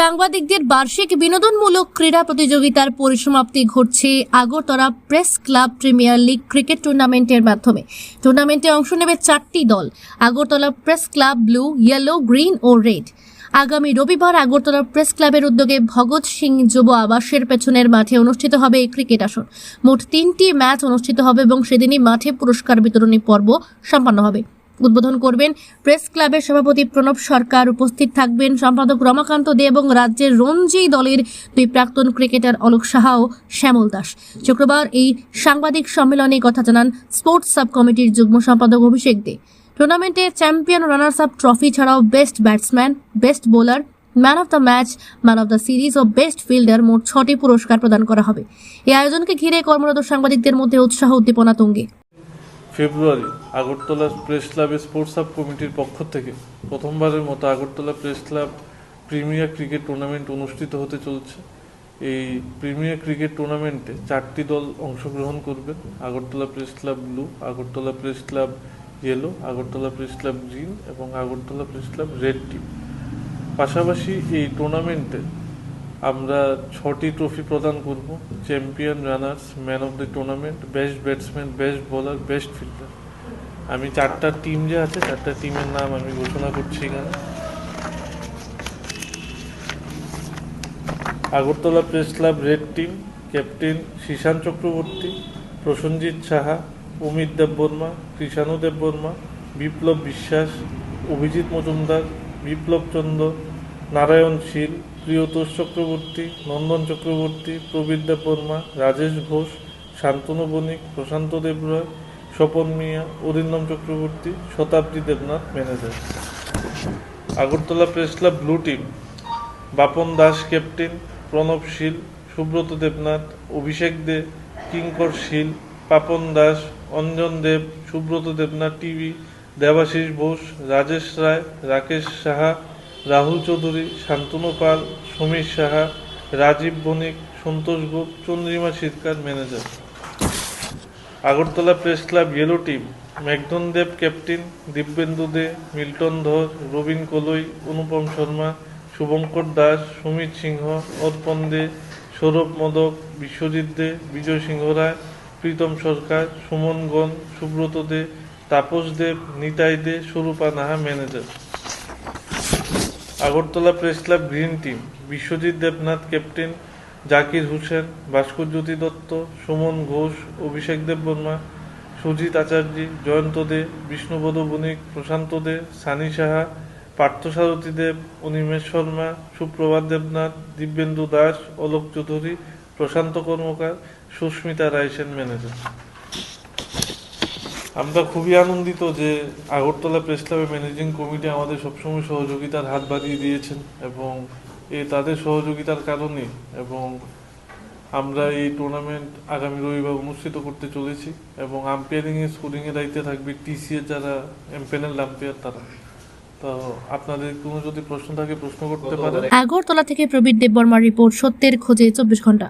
সাংবাদিকদের বার্ষিক বিনোদনমূলক ক্রীড়া প্রতিযোগিতার পরিসমাপ্তি ঘটছে Agartala press club premier league cricket টুর্নামেন্টের মাধ্যমে। টুর্নামেন্টে অংশ নেবে চারটি দল, Agartala press club blue, yellow, green ও রেড। আগামী রবিবার আগরতলা প্রেস ক্লাবের উদ্যোগে ভগৎ সিং যুব আবাসের পেছনের মাঠে অনুষ্ঠিত হবে এই ক্রিকেট আসর। মোট তিনটি ম্যাচ অনুষ্ঠিত হবে এবং সেদিনই মাঠে পুরস্কার বিতরণী পর্ব সম্পন্ন হবে। উদ্বোধন করবেন প্রেস ক্লাবের সভাপতি প্রণব সরকার। উপস্থিত থাকবেন সম্পাদক রমাকান্ত দে এবং রাজ্যের রঞ্জি দলের দুই প্রাক্তন ক্রিকেটার অলোক সাহা ও শ্যামল দাস। শুক্রবার এই সাংবাদিক সম্মেলনে কথা জানান স্পোর্টস সাব কমিটির যুগ্ম সম্পাদক অভিষেক দে। টুর্নামেন্টে চ্যাম্পিয়ন রানার্স আপ ট্রফি ছাড়াও best batsman, best bowler, man of the match, man of the series O best fielder মোট ছটি পুরস্কার প্রদান করা হবে। এই আয়োজনকে ঘিরে কর্মরত সাংবাদিকদের মধ্যে উৎসাহ উদ্দীপনা তুঙ্গে। ফেব্রুয়ারি, আগরতলা প্রেস ক্লাবের স্পোর্টস সাব কমিটির পক্ষ থেকে প্রথমবারের মতো Agartala press club premier cricket tournament অনুষ্ঠিত হতে চলছে। এই প্রিমিয়ার ক্রিকেট টুর্নামেন্টে চারটি দল অংশগ্রহণ করবে Agartala press club blue, Agartala press club yellow Agartala press club green এবং Agartala press club red team পাশাপাশি এই টুর্নামেন্টে আমরা ছটি ট্রফি প্রদান করব। Champion runners man of the tournament best batsman best bowler best fielder আমি চারটা টিম যে আছে, চারটা টিমের নাম আমি ঘোষণা করছি এখানে। Agartala press club red team captain Shishan Chakraborty Prosenjit Saha, Amit Debbarma Krishanu Debbarma Biplab Biswas, Abhijit Majumder, বিপ্লব চন্দ্র নারায়ণ শীল প্রিয়তোষ চক্রবর্তী, নন্দন চক্রবর্তী, প্রবীর দেববর্মা রাজেশ ঘোষ, শান্তনু বণিক, প্রশান্ত দেবরয়, Swapan Mia, Arindam Chakraborty, Shatabdi Debnath manager Agartala press club blue team, Bapan Das captain, Pranab Shil, Subrata Debnath, Abhishek De, Kinkar Shil, Papan Das, Anjan Deb, Subrata Debnath TV, Debashis Bose, Rajesh Roy, Rakesh Saha Rahul Chowdhury, Shantanu Pal, Samir Saha, Rajib Banik, Santosh Gope Chandrima Sircar manager. Agartala press club yellow team Meghdhan Deb, captain, Dibyendu De, Milton Dhar, Rabin Kaloi, অনুপম শর্মা, শুভঙ্কর দাস, সুমিত সিংহ, অর্পণ দে, সৌরভ মদক, বিশ্বজিৎ দে, বিজয় সিংহ রায়, Pritam Sarkar, Suman Gan Subrata De, Tapas Deb, Nitai De, Swarupa Naha, manager. Agartala press club green team, Biswajit Debnath, captain Zakir Hossain, Bhaskarjyoti Dutta, Suman Ghosh, Abhishek Debbarma, Sujit Acharya, Jayanta De, Bishnupada Banik, Prashanta De, Sunny Saha Parthasarathi Deb, Animesh Sharma, Suprabhat Debnath, Dibyendu Das, Alok Chowdhury, Prashanta Karmakar, Susmita Raisen manager. আমরা খুবই আনন্দিত যে Agartala press ক্লাবের managing committee আমাদের সবসময় সহযোগিতার হাত বাড়িয়ে দিয়েছেন এবং এ তাদের সহযোগিতার কারণে এবং আমরা এই টুর্নামেন্ট আগামী রবিবার অনুষ্ঠিত করতে চলেছি এবং আম্পায়ারিং এর স্কোরিং এর দায়িত্বে থাকবে টিসিএ যারা এমপ্যানেল আম্পায়ার তারা। তো আপনাদের কোনো যদি প্রশ্ন থাকে প্রশ্ন করতে পারেন। আগরতলা থেকে প্রবীর দেববর্মার রিপোর্ট সত্যের খোঁজে চব্বিশ ঘণ্টা।